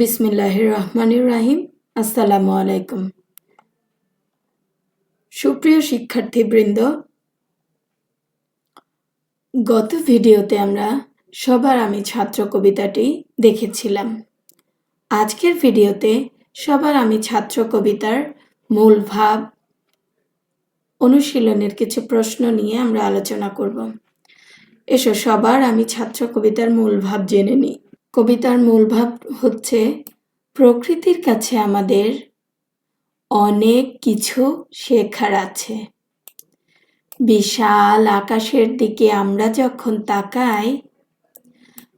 বিসমিল্লাহির রহমানির রাহিম। আসসালামু আলাইকুম। সুপ্রিয় শিক্ষার্থীবৃন্দ, গত ভিডিওতে আমরা সবার আমি ছাত্র কবিতাটি দেখেছিলাম। আজকের ভিডিওতে সবার আমি ছাত্র কবিতার মূল ভাব, অনুশীলনের কিছু প্রশ্ন নিয়ে আমরা আলোচনা করব। এসো সবার আমি ছাত্র কবিতার মূল ভাব জেনে নিই। কবিতার মূল ভাব হচ্ছে, প্রকৃতির কাছে আমাদের অনেক কিছু শেখার আছে। বিশাল আকাশের দিকে আমরা যখন তাকাই,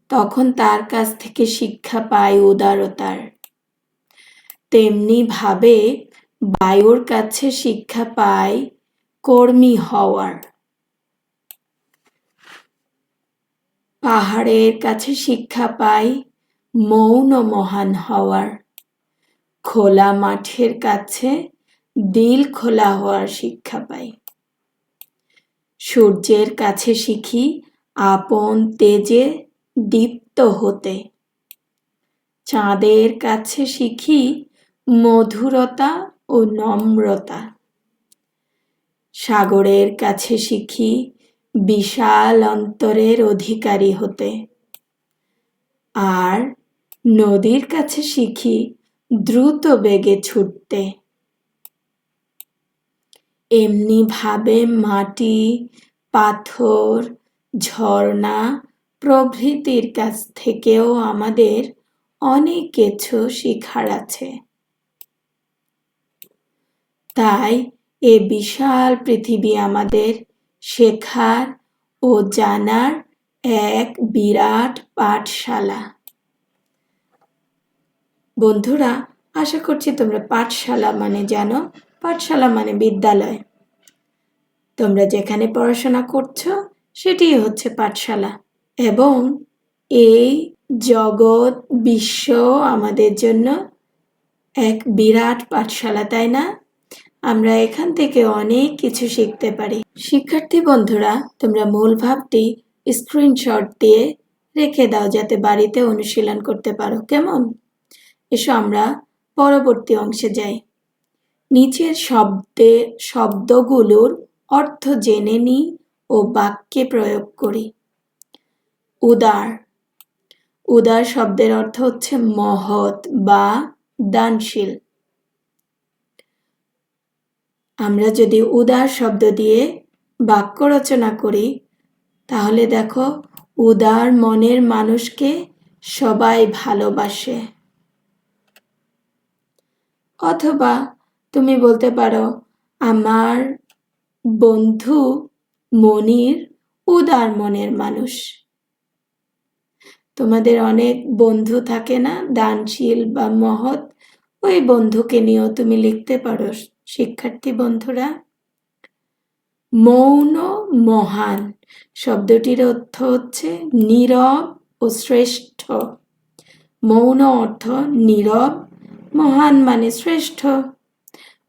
তখন তার কাছ থেকে শিক্ষা পাই উদারতার। তেমনি ভাবে বায়ুর কাছে শিক্ষা পাই কর্মী হওয়ার। পাহাড়ের কাছে শিক্ষা পাই মৌন মহান হওয়ার। খোলা মাঠের কাছে দিল খোলা হওয়ার শিক্ষা পাই। সূর্যের কাছে শিখি আপন তেজে দীপ্ত হতে। চাঁদের কাছে শিখি মধুরতা ও নম্রতা। সাগরের কাছে শিখি বিশাল অন্তরের অধিকারী হতে। আর নদীর কাছে শিখি দ্রুত বেগে ছুটতে। এমনি ভাবে মাটি, পাথর, ঝর্ণা প্রভৃতির কাছ থেকেও আমাদের অনেক কিছু শিখার আছে। তাই এ বিশাল পৃথিবী আমাদের শেখার ও জানার এক বিরাট পাঠশালা। বন্ধুরা, আশা করছি তোমরা পাঠশালা মানে জানো, পাঠশালা মানে বিদ্যালয়। তোমরা যেখানে পড়াশোনা করছ, সেটি হচ্ছে পাঠশালা। এবং এই জগৎ বিশ্ব আমাদের জন্য এক বিরাট পাঠশালা, তাই না? আমরা এখান থেকে অনেক কিছু শিখতে পারি। শিক্ষার্থী বন্ধুরা, তোমরা মূল ভাবটি স্ক্রিনশট দিয়ে রেখে দাও যাতে বাড়িতে অনুশীলন করতে পারো। কেমন? এসো আমরা পরবর্তী অংশে যাই। নিচের শব্দে, শব্দগুলোর অর্থ জেনে নিই ও বাক্যে প্রয়োগ করি। উদার। উদার শব্দের অর্থ হচ্ছে মহৎ বা দানশীল। আমরা যদি উদার শব্দ দিয়ে বাক্য রচনা করি, তাহলে দেখো উদার মনের মানুষকে সবাই ভালোবাসে। অথবা তুমি বলতে পারো, আমার বন্ধু মনির উদার মনের মানুষ। তোমাদের অনেক বন্ধু থাকে না? দানশীল বা মহৎ, ওই বন্ধুকে নিয়েও তুমি লিখতে পারো। শিক্ষার্থী বন্ধুরা, মৌন মহান শব্দটির অর্থ হচ্ছে নীরব ও শ্রেষ্ঠ। মৌন অর্থ নীরব, মহান মানে শ্রেষ্ঠ।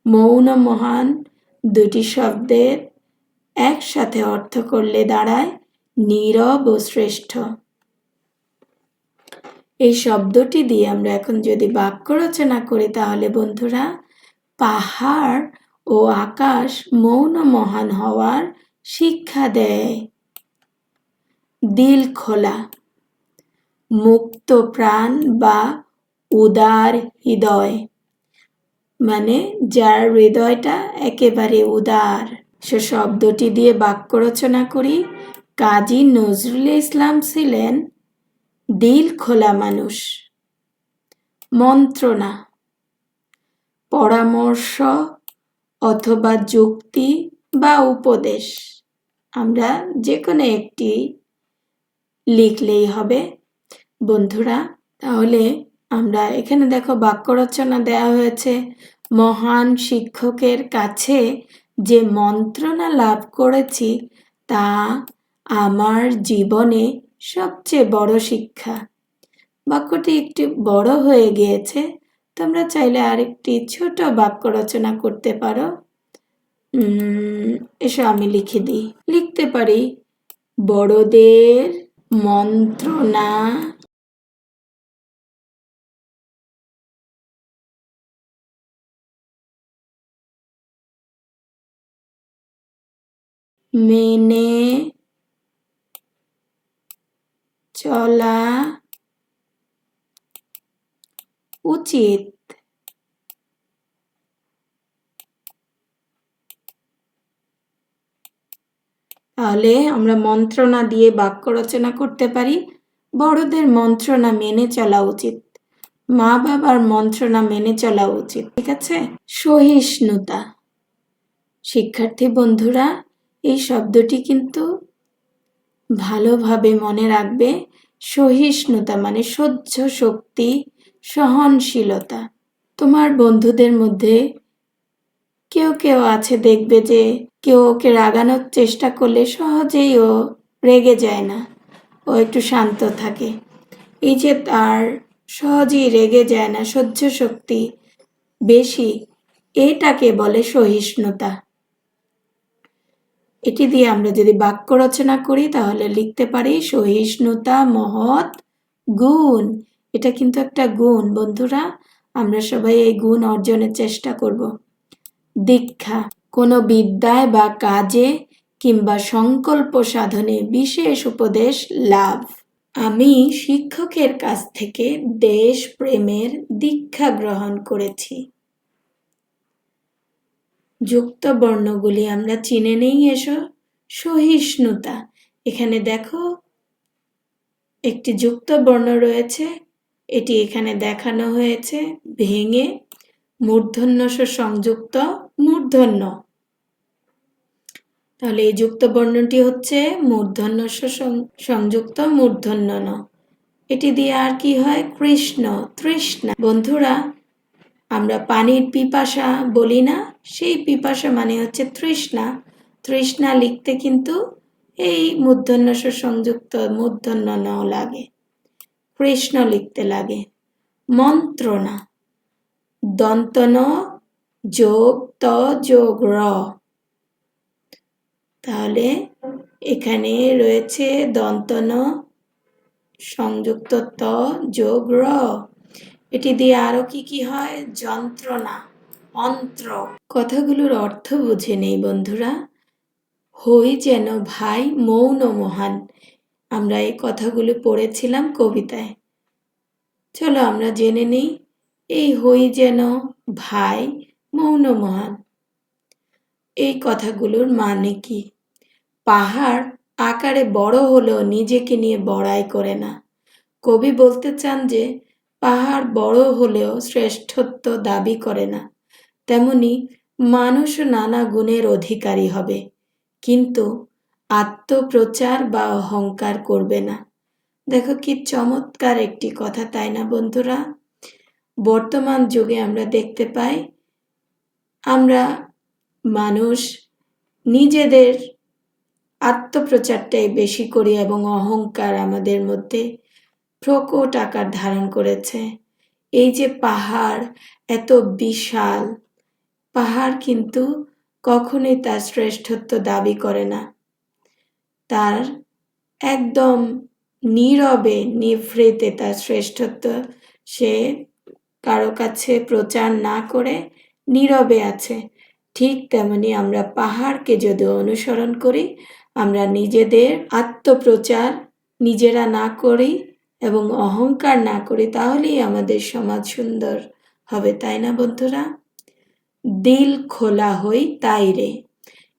মৌন মহান দুটি শব্দের একসাথে অর্থ করলে দাঁড়ায় নীরব ও শ্রেষ্ঠ। এই শব্দটি দিয়ে আমরা এখন যদি বাক্য রচনা করি তাহলে বন্ধুরা পাহাড় ও আকাশ মৌন মহান হওয়ার শিক্ষা দেয়। দিল খোলা। মুক্ত প্রাণ বা উদার হৃদয়। মানে যার হৃদয়টা একেবারে উদার। সে শব্দটি দিয়ে বাক্য রচনা করি। কাজী নজরুল ইসলাম ছিলেন দিল খোলা মানুষ। মন্ত্রণা। পরামর্শ অথবা যুক্তি বা উপদেশ। আমরা যে কোনো একটি লিখলেই হবে। বন্ধুরা, তাহলে আমরা এখানে দেখো বাক্য রচনা দেওয়া হয়েছে। মহান শিক্ষকের কাছে যে মন্ত্রণা লাভ করেছি, তা আমার জীবনে সবচেয়ে বড় শিক্ষা। বাক্যটি একটু বড় হয়ে গিয়েছে। তোমরা চাইলে আরেকটি ছোট বাক্য রচনা করতে পারো। এসো আমি লিখে দিই। লিখতে পারি, বড়দের মন্ত্রণা মেনে চলা উচিত। তাহলে আমরা মন্ত্রণা দিয়ে বাক্য রচনা করতে পারি। বড়দের মন্ত্রণা মেনে চলা উচিত। মা বাবার মন্ত্রণা মেনে চলা উচিত, ঠিক আছে? সহিষ্ণুতা। শিক্ষার্থী বন্ধুরা, এই শব্দটি কিন্তু ভালোভাবে মনে রাখবে। সহিষ্ণুতা মানে সহ্য শক্তি। সহনশীলতা। তোমার বন্ধুদের মধ্যে কেউ কেউ আছে দেখবে যে কেউ ওকে রাগানোর চেষ্টা করলে সহজেই ও রেগে যায় না। ও একটু শান্ত থাকে। এই যে তার সহজেই রেগে যায় না, সহ্য শক্তি বেশি, এটাকে বলে সহিষ্ণুতা। এটি দিয়ে আমরা যদি বাক্য রচনা করি, তাহলে লিখতে পারি সহিষ্ণুতা মহৎ গুণ। এটা কিন্তু একটা গুণ। বন্ধুরা, আমরা সবাই এই গুণ অর্জনের চেষ্টা করব। দীক্ষা, কোনো বিদ্যায় বা কাজে কিংবা সংকল্প সাধনে বিশেষ উপদেশ লাভ। আমি শিক্ষকের কাছ থেকে দেশ প্রেমের দীক্ষা গ্রহণ করেছি। যুক্ত বর্ণগুলি আমরা চিনে নেই, এসো। সহিষ্ণুতা, এখানে দেখো, একটি যুক্ত বর্ণ রয়েছে। এটি এখানে দেখানো হয়েছে। ভেঙে মূর্ধন্য সংযুক্ত মূর্ধন্য। তাহলে এই যুক্ত বর্ণটি হচ্ছে মূর্ধন্য সংযুক্ত মূর্ধন্য ন। এটি দিয়ে আর কি হয়? কৃষ্ণ, তৃষ্ণা। বন্ধুরা, আমরা পানির পিপাসা বলি না, সেই পিপাসা মানে হচ্ছে তৃষ্ণা। তৃষ্ণা লিখতে কিন্তু এই মূর্ধন্য সংযুক্ত মূর্ধন্য ন লাগে। কৃষ্ণ লিখতে লাগে। মন্ত্রণা। দন্তন যোগ ত যোগ র। তাহলে এখানে রয়েছে দন্তন সংযুক্ত ত যোগ র। এটি দিয়ে আরও কি কি হয়? যন্ত্রণা, অন্ত্র। কথাগুলোর অর্থ বুঝে নেই বন্ধুরা। হই যেন ভাই, মৌন মহান। আমরা এই কথাগুলো পড়েছিলাম কবিতায়। চলো আমরা জেনে নিই, এই হই যেন ভাই মৌন মহান। এই কথাগুলোর মানে কি? পাহাড় আকারে বড় হলেও নিজেকে নিয়ে বড়াই করে না। কবি বলতে চান যে, পাহাড় বড় হলেও শ্রেষ্ঠত্ব দাবি করে না। তেমনি মানুষ নানা গুণের অধিকারী হবে। কিন্তু আত্মপ্রচার বা অহংকার করবে না। দেখো কি চমৎকার একটি কথা, তাই না বন্ধুরা? বর্তমান যুগে আমরা দেখতে পাই, আমরা মানুষ নিজেদের আত্মপ্রচারটাই বেশি করি এবং অহংকার আমাদের মধ্যে প্রকট আকার ধারণ করেছে। এই যে পাহাড়, এত বিশাল, পাহাড় কিন্তু কখনোই তার শ্রেষ্ঠত্ব দাবি করে না। তার একদম নীরবে নিভৃতে তার শ্রেষ্ঠত্ব। সে কারও কাছে প্রচার না করে নীরবে আছে। ঠিক তেমনি আমরা পাহাড়কে যদি অনুসরণ করি, আমরা নিজেদের আত্মপ্রচার নিজেরা না করি এবং অহংকার না করি, তাহলেই আমাদের সমাজ সুন্দর হবে, তাই না বন্ধুরা? দিল খোলা হই তাই রে।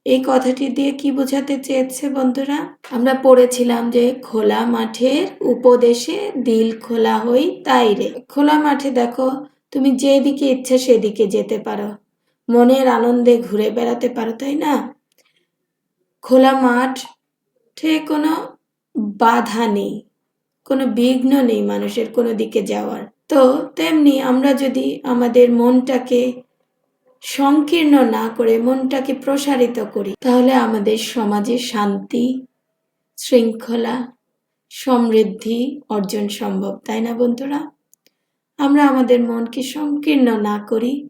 এই কথাটি দিয়ে কি বোঝাতে চেয়েছে বন্ধুরা? আমরা পড়েছিলাম যে খোলা মাঠের উপদেশে দিল খোলা হই তাই রে। খোলা মাঠে দেখো, তুমি যেদিকে ইচ্ছা সেদিকে যেতে পারো। মনের আনন্দে ঘুরে বেড়াতে পারো, তাই না? খোলা মাঠ ঠিক কোনো বাধা নেই, কোনো বিঘ্ন নেই মানুষের কোনো দিকে যাওয়ার। তো তেমনি আমরা যদি আমাদের মনটাকে সংকীর্ণ না করে মনটাকে প্রসারিত করি। তাহলে আমাদের সমাজে শান্তি, শৃঙ্খলা, সমৃদ্ধি অর্জন সম্ভব, তাই না বন্ধুরা? আমরা আমাদের মনকে সংকীর্ণ না করি,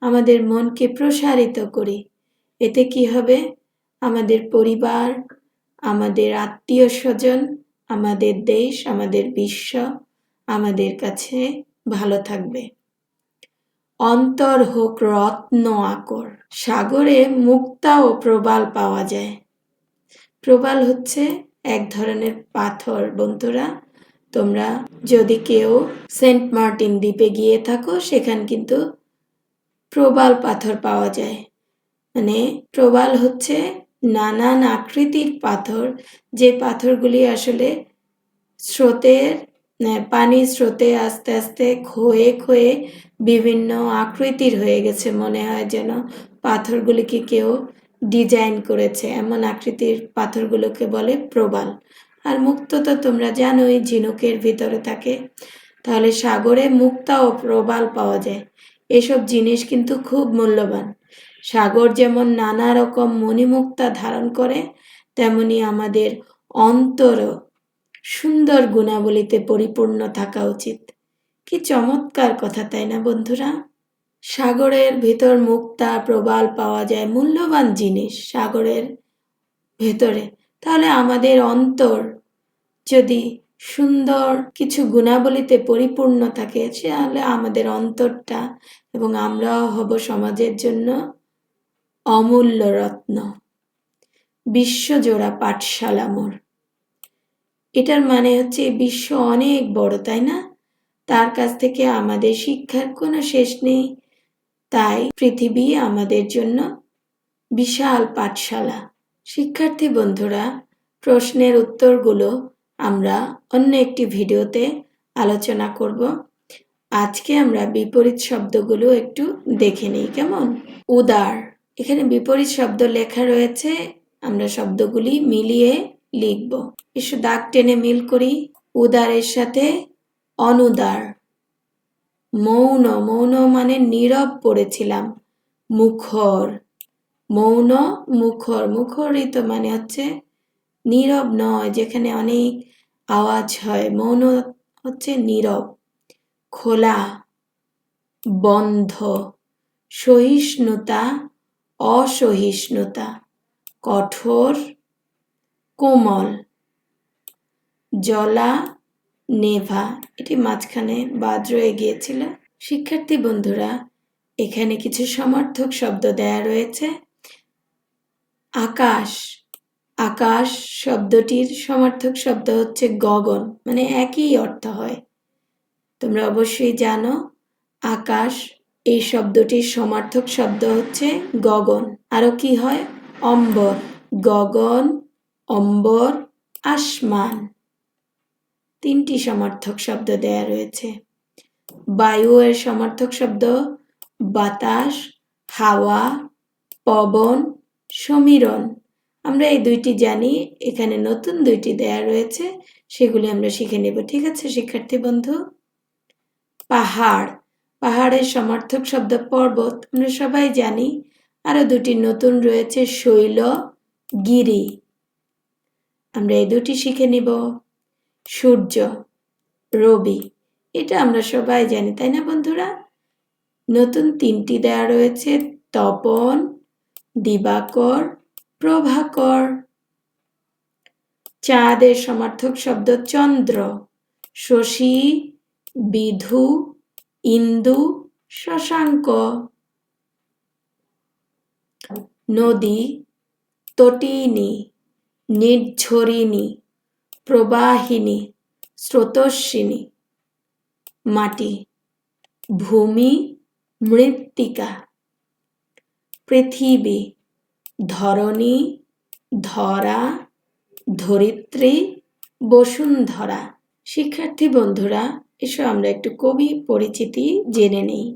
আমাদের মনকে প্রসারিত করি। এতে কি হবে? আমাদের পরিবার, আমাদের আত্মীয় স্বজন, আমাদের দেশ, আমাদের বিশ্ব আমাদের কাছে ভালো থাকবে। অন্তর হোক রত্ন আকর। সাগরে মুক্তা ও প্রবাল পাওয়া যায়। প্রবাল হচ্ছে এক ধরনের পাথর বন্ধুরা। তোমরা যদি কেউ সেন্ট মার্টিন দ্বীপে গিয়ে থাকো, সেখানে কিন্তু প্রবাল পাথর পাওয়া যায়। মানে প্রবাল হচ্ছে নানান আকৃতির পাথর। যে পাথরগুলি আসলে স্রোতের পানির স্রোতে আস্তে আস্তে ক্ষয়ে ক্ষয়ে বিভিন্ন আকৃতির হয়ে গেছে। মনে হয় যেন পাথরগুলিকে কেউ ডিজাইন করেছে। এমন আকৃতির পাথরগুলোকে বলে প্রবাল। আর মুক্ত তো তোমরা জানোই, ঝিনুকের ভিতরে থাকে। তাহলে সাগরে মুক্তা ও প্রবাল পাওয়া যায়। এসব জিনিস কিন্তু খুব মূল্যবান। সাগর যেমন নানা রকম মণিমুক্তা ধারণ করে, তেমনি আমাদের অন্তরও সুন্দর গুণাবলীতে পরিপূর্ণ থাকা উচিত। কি চমৎকার কথা, তাই না বন্ধুরা? সাগরের ভিতর মুক্তা প্রবাল পাওয়া যায় মূল্যবান জিনিস সাগরের ভেতরে। তাহলে আমাদের অন্তর যদি সুন্দর কিছু গুণাবলীতে পরিপূর্ণ থাকে, তাহলে আমাদের অন্তরটা এবং আমরাও হব সমাজের জন্য অমূল্য রত্ন। বিশ্বজোড়া পাঠশালা মোড়। এটার মানে হচ্ছে বিশ্ব অনেক বড়, তাই না? তার কাছ থেকে আমাদের শিক্ষার কোনো শেষ নেই। তাই পৃথিবী আমাদের জন্য বিশাল পাঠশালা। শিক্ষার্থী বন্ধুরা, প্রশ্নের উত্তরগুলো আমরা অন্য একটি ভিডিওতে আলোচনা করব। আজকে আমরা বিপরীত শব্দগুলো একটু দেখে নিই, কেমন? উদার। এখানে বিপরীত শব্দ লেখা রয়েছে। আমরা শব্দগুলি মিলিয়ে লিখব। এসো দাগ টেনে মিল করি উদারের সাথে অনুদার। মৌন মৌন মানে নীরব পড়েছিলাম, মুখর। মৌন, মুখর মুখরিত মানে হচ্ছে নীরব নয়, যেখানে অনেক আওয়াজ হয়। মৌন হচ্ছে নীরব, খোলা, বন্ধ, সহিষ্ণুতা, অসহিষ্ণুতা, কঠোর কোমল। জলা নেভা। এটি মাঝখানে বাদ রয়ে গিয়েছিল। শিক্ষার্থী বন্ধুরা, এখানে কিছু সমর্থক শব্দ দেয়া রয়েছে। আকাশ। আকাশ শব্দটির সমর্থক শব্দ হচ্ছে গগন মানে একই অর্থ হয়। তোমরা অবশ্যই জানো, আকাশ এই শব্দটির সমার্থক শব্দ হচ্ছে গগন। আরও কি হয়? অম্বর। গগন অম্বর, আসমান। তিনটি সমার্থক শব্দ দেয়া রয়েছে। বায়ু এর সমার্থক শব্দ বাতাস, হাওয়া, পবন, সমীরণ। আমরা এই দুইটি জানি, এখানে নতুন দুইটি দেয়া রয়েছে, সেগুলি আমরা শিখে নেব, ঠিক আছে, শিক্ষার্থী বন্ধু? পাহাড়। পাহাড়ের সমার্থক শব্দ পর্বত, আমরা সবাই জানি। আরও দুটি নতুন রয়েছে, শৈল, গিরি। আমরা এই দুটি শিখে নিব। সূর্য, রবি, এটা আমরা সবাই জানি, তাই না বন্ধুরা? নতুন তিনটি দেয়া রয়েছে, তপন, দিবাকর, প্রভাকর। চাঁদের সমার্থক শব্দ চন্দ্র, শশী, বিধু, ইন্দু, শশাঙ্ক। নদী, তটিনী। নির্ঝরিণী প্রবাহিনী স্রোতস্বিনী, মাটি, ভূমি, মৃত্তিকা, পৃথিবী, ধরণী, ধরা, ধরিত্রী, বসুন্ধরা। শিক্ষার্থী বন্ধুরা, এসো আমরা একটু কবি পরিচিতি জেনে নেই।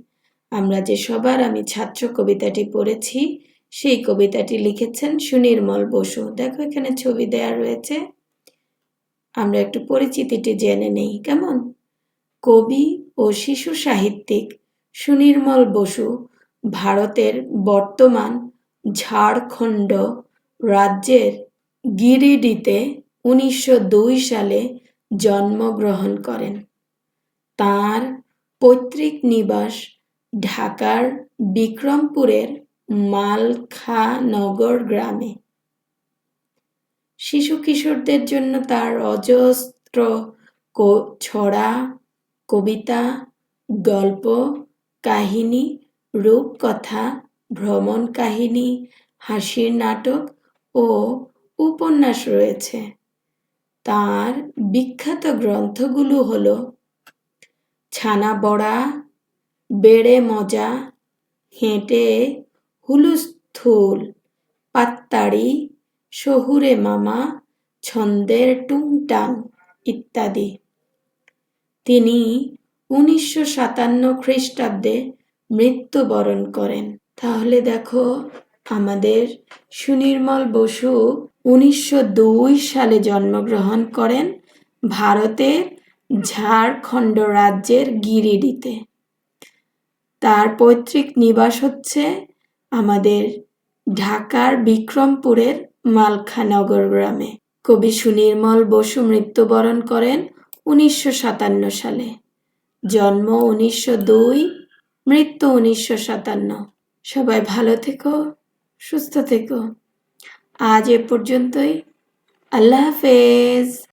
আমরা যে সবার আমি ছাত্র কবিতাটি পড়েছি সেই কবিতাটি লিখেছেন সুনির্মল বসু। দেখো, এখানে ছবি দেয়া রয়েছে। আমরা একটু পরিচিতিটি জেনে নেই, কেমন? কবি ও শিশু সাহিত্যিক সুনির্মল বসু ভারতের বর্তমান ঝাড়খণ্ড রাজ্যের গিরিডিতে উনিশশো দুই সালে জন্মগ্রহণ করেন। তার পৈতৃক নিবাস ঢাকার বিক্রমপুরের মালখানগর গ্রামে। শিশু কিশোরদের জন্য তার অজস্র ছড়া, কবিতা, গল্প, কাহিনী, রূপকথা, ভ্রমণ কাহিনী, হাসির নাটক ও উপন্যাস রয়েছে। তার বিখ্যাত গ্রন্থগুলো হলো ছানা বড়া, বেড়ে মজা, হেঁটে হুলুস্থুল পাত্তাড়ি, শহুরে মামা, ছন্দের টুংটাং ইত্যাদি। তিনি উনিশশো সাতান্ন খ্রিস্টাব্দে মৃত্যুবরণ করেন। তাহলে দেখো, আমাদের সুনির্মল বসু উনিশশো দুই সালে জন্মগ্রহণ করেন ভারতের ঝাড়খণ্ড রাজ্যের গিরিডিতে। তার পৈতৃক নিবাস হচ্ছে আমাদের ঢাকার বিক্রমপুরের মালখানগর গ্রামে। কবি সুনির্মল বসু মৃত্যুবরণ করেন উনিশশো সাতান্ন সালে। জন্ম উনিশশো দুই, মৃত্যু উনিশশো সাতান্ন। সবাই ভালো থেকো, সুস্থ থেকো। আজ এ পর্যন্তই। আল্লাহ হাফেজ।